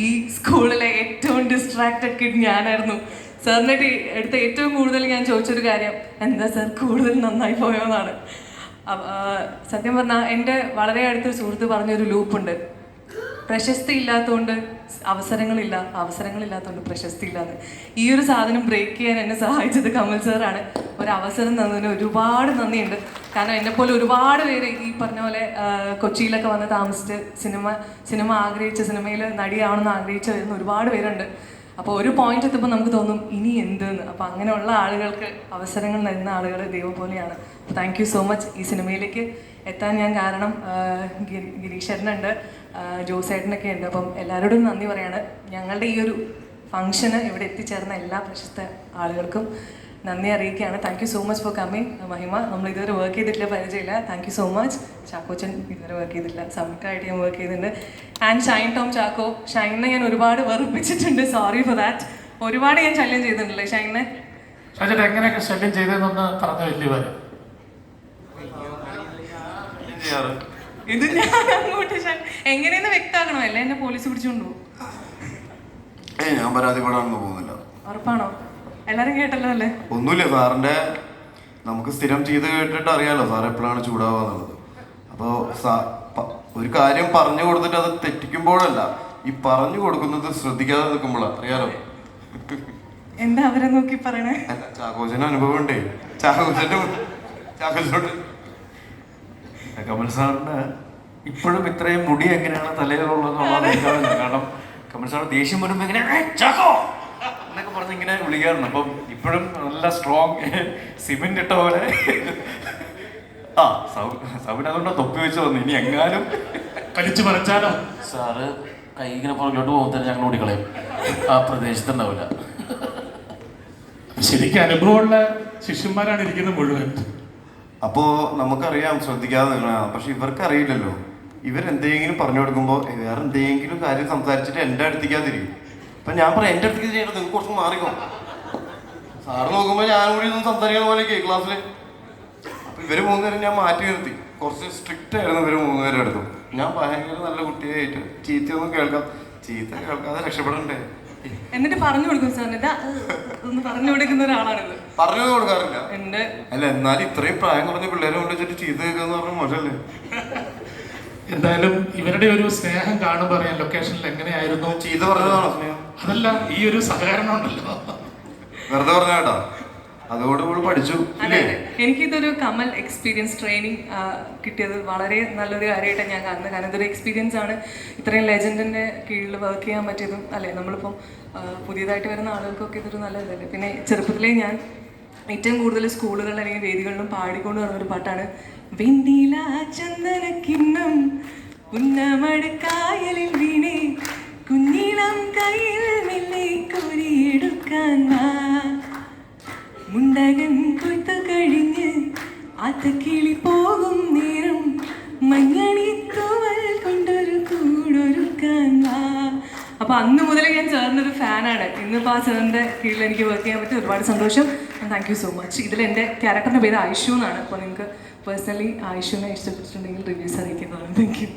ഈ സ്കൂളിലെ ഏറ്റവും ഡിസ്ട്രാക്റ്റഡ് കിഡ് ഞാനായിരുന്നു. സാറിന്റെ അടുത്ത് ഏറ്റവും കൂടുതൽ ഞാൻ ചോദിച്ചൊരു കാര്യം എന്താ സാർ കൂടുതൽ നന്നായി പോയോന്നാണ്. സത്യം പറഞ്ഞാൽ എന്റെ വളരെ അടുത്തൊരു സുഹൃത്ത് പറഞ്ഞൊരു ലൂപ്പുണ്ട് പ്രശസ്തി ഇല്ലാത്തതുകൊണ്ട് അവസരങ്ങളില്ല അവസരങ്ങളില്ലാത്തതുകൊണ്ട് പ്രശസ്തി ഇല്ലാന്ന് ഈ ഒരു സാധനം ബ്രേക്ക് ചെയ്യാൻ എന്നെ സഹായിച്ചത് കമൽ സാറാണ് ഒരു അവസരം തന്നതിന് ഒരുപാട് നന്ദിയുണ്ട്. കാരണം എന്നെപ്പോലെ ഒരുപാട് പേര് ഈ പറഞ്ഞ പോലെ കൊച്ചിയിലൊക്കെ വന്ന് താമസിച്ച് സിനിമ സിനിമ ആഗ്രഹിച്ച സിനിമയിൽ നടിയാവണമെന്ന് ആഗ്രഹിച്ച് വരുന്ന ഒരുപാട് പേരുണ്ട്. അപ്പോൾ ഒരു പോയിന്റ് എത്തുമ്പോൾ നമുക്ക് തോന്നും ഇനി എന്തെന്ന്? അപ്പോൾ അങ്ങനെയുള്ള ആളുകൾക്ക് അവസരങ്ങൾ നൽകുന്ന ആളുകൾ ദൈവം പോലെയാണ്. താങ്ക് യു സോ മച്ച് ഈ സിനിമയിലേക്ക് എത്താൻ ഞാൻ കാരണം ഗിരീഷ് ആ, ജോസേട്ടനൊക്കെ ഉണ്ട്. അപ്പം എല്ലാവരോടും നന്ദി പറയാണ്. ഞങ്ങളുടെ ഈ ഒരു ഫംഗ്ഷന് ഇവിടെ എത്തിച്ചേർന്ന എല്ലാ പ്രശസ്ത ആളുകൾക്കും നന്ദി അറിയിക്കുകയാണ്. Thank you so much for coming Mahima. നമ്മൾ ഇതുവരെ വർക്ക് ചെയ്തിട്ടില്ല പരിചയമില്ല. Thank you so much Chackochan ഇതുവരെ വർക്ക് ചെയ്തിട്ടില്ല. സമിക്കായിട്ട് ഞാൻ വർക്ക് ചെയ്തിട്ടുണ്ട്. ആൻഡ് ഷൈൻ ടോം ചാക്കോ ഷൈനെ ഞാൻ ഒരുപാട് വെറുപ്പിച്ചിട്ടുണ്ട്. സോറി ഫോർ ദാറ്റ് ഒരുപാട് ഞാൻ ശല്യം ചെയ്തിട്ടുണ്ടല്ലേ ഷൈനെ ഷാജേട്ടൻ എങ്ങനെയൊക്കെ ശല്യം ചെയ്തതെന്നൊന്ന് പറഞ്ഞു വലിയ ഇത് ഞാൻ അങ്ങോട്ട് ഷൈൻ എങ്ങനെയെന്ന് വ്യക്തമാക്കണം അല്ലേ എന്നെ പോലീസ് പിടിച്ചുകൊണ്ടു ഞാൻ പരാതിപ്പെടാനൊന്നും പോകുന്നില്ല. ഉറപ്പാണോ? എല്ലാരും കേട്ടല്ലോ അല്ലേ ഒന്നുമില്ല സാറിന്റെ നമുക്ക് സ്ഥിരം ചെയ്ത് കേട്ടിട്ട് അറിയാലോ സാർ എപ്പോഴാണ് ചൂടാവാന്നുള്ളത്. അപ്പോൾ ഒരു കാര്യം പറഞ്ഞു കൊടുത്തിട്ട് അത് തെറ്റിക്കുമ്പോഴല്ല ഈ പറഞ്ഞു കൊടുക്കുന്നത് ശ്രദ്ധിക്കാതെ നിൽക്കുമ്പോഴാണ് അറിയാലോ. എന്താ അവരെ നോക്കി പറയണേ? ചാക്കോച്ചന് അനുഭവം ഉണ്ടേ ചാക്കോച്ചന്റെ ചാക്കോച്ചനോട് കമൽ സാറിന് ഇപ്പോഴും ഇത്രയും മുടി എങ്ങനെയാണ് തലയിലുള്ളതെന്നുള്ളത് എനിക്കറിയില്ല കാരണം കമൽ സാർ ദേഷ്യം വരുമ്പോൾ എങ്ങനെയാണ് "ഏയ് ചാക്കോ! പറഞ്ഞ് ഇങ്ങനെ വിളിക്കാറുണ്ട്. അപ്പം ഇപ്പോഴും നല്ല സ്ട്രോങ് സിമെന്റ് ഇട്ട പോലെ. ആ സൗബിൻ അതുകൊണ്ട് തൊപ്പി വെച്ച് വന്നു. ഇനി എങ്ങാനും കളിച്ചു പറിച്ചാലോ? സാറ് കൈ ഇങ്ങനെ പുറകിലോട്ട് പോകുമ്പോൾ ഞങ്ങൾ ഓടിക്കളയും. ആ പ്രദേശത്ത് ഉണ്ടാവില്ല ശരിക്കും അനുഭവമുള്ള ശിഷ്യന്മാരാണ് ഇരിക്കുന്നത് മുഴുവൻ. അപ്പോ നമുക്കറിയാം ശ്രദ്ധിക്കാതെ പക്ഷെ ഇവർക്ക് അറിയില്ലല്ലോ ഇവരെന്തെങ്കിലും പറഞ്ഞു കൊടുക്കുമ്പോൾ "ഏ, വേറെ എന്തെങ്കിലും കാര്യം സംസാരിച്ചിട്ട് എന്റെ അടുത്തേക്കാതിരിക്കും അപ്പൊ ഞാൻ പറയാം എന്റെ അടുത്തേക്ക് ചെയ്യണം നിങ്ങൾക്ക് കുറച്ച് മാറിക്കോ. സാറ് നോക്കുമ്പോൾ ഞാൻ കൂടി ഒന്നും സംസാരിക്കുന്ന പോലെ കേ ക്ലാസ്സിൽ അപ്പൊ ഇവർ മൂന്നുപേരും ഞാൻ മാറ്റി നിർത്തി. കുറച്ച് സ്ട്രിക്റ്റ് ആയിരുന്നു ഇവർ മൂന്നുപേരും എടുത്തു ഞാൻ ഭയങ്കര നല്ല കുട്ടിയായിട്ട്. ചീത്തയൊന്നും കേൾക്കാം ചീത്ത കേൾക്കാതെ രക്ഷപ്പെടണ്ടേ? എന്നിട്ട് പറഞ്ഞു കൊടുക്കും സാറിന് ഇതാ ഒന്ന് പറഞ്ഞു കൊടുക്കുന്ന ഒരാളാണിത് പറഞ്ഞു കൊടുക്കാറില്ല. എന്റെ അല്ല എന്നാലും ഇത്രയും പ്രായം കുറഞ്ഞ പിള്ളേരെ കൊണ്ട് വെച്ചിട്ട് ചീത്ത കേൾക്കാന്ന് പറഞ്ഞ മോശമല്ലേ എന്തായാലും ഇവരുടെ ഒരു സ്നേഹം കാണുമ്പോൾ അറിയാം ലൊക്കേഷനിൽ എങ്ങനെയായിരുന്നു. ചീത്ത പറഞ്ഞതാണോ സ്നേഹം? അതല്ല ഈ ഒരു സഹകരണം ഉണ്ടല്ലോ. വെറുതെ പറഞ്ഞ അതോട് കൂടി പഠിച്ചു അതെ എനിക്കിതൊരു കമൽ എക്സ്പീരിയൻസ് ട്രെയിനിങ് കിട്ടിയത് വളരെ നല്ലൊരു കാര്യമായിട്ടാണ് ഞാൻ കാണുന്നത്. കാരണം ഇതൊരു എക്സ്പീരിയൻസ് ആണ്. ഇത്രയും ലെജൻഡിന്റെ കീഴിൽ വർക്ക് ചെയ്യാൻ പറ്റിയതും അല്ലേ? നമ്മളിപ്പം പുതിയതായിട്ട് വരുന്ന ആളുകൾക്കൊക്കെ ഇതൊരു നല്ലതല്ലേ പിന്നെ ചെറുപ്പത്തിലേ ഞാൻ ഏറ്റവും കൂടുതൽ സ്കൂളുകളിൽ അല്ലെങ്കിൽ വേദികളിലും പാടിക്കൊണ്ട് വരുന്ന ഒരു പാട്ടാണ്. വെണ്ടില ചന്ദന കിണ്ണം ഉന്നമടക്കായലിൽ വീണേ കുഞ്ഞിളം കയ്യിൽ കോരിയെടുക്കാൻ വാ. മുണ്ടകൻ കൊയ്ത്തു കഴിഞ്ഞ് ആത്തക്കിളി പോകും നേരം മഞ്ഞണി തൂവൽ കൊണ്ടൊരു കൂടൊരുക്കാൻ വാ. അപ്പൊ അന്ന് മുതൽ ഞാൻ ചേർന്നൊരു ഫാനാണ്. ഇന്നിപ്പോൾ ആ ചേറിന്റെ കീഴിൽ എനിക്ക് വർക്ക് ചെയ്യാൻ പറ്റി ഒരുപാട് സന്തോഷം. താങ്ക് യു സോ മച്ച് ഇതിൽ എന്റെ ക്യാരക്ടറിന്റെ പേര് ആയിഷു എന്നാണ്. അപ്പോൾ നിങ്ങൾക്ക് പേഴ്സണലി ആയിഷുവിനെ ഇഷ്ടപ്പെട്ടിട്ടുണ്ടെങ്കിൽ റിവ്യൂസ് അറിയിക്കുന്നതാണ്. Thank you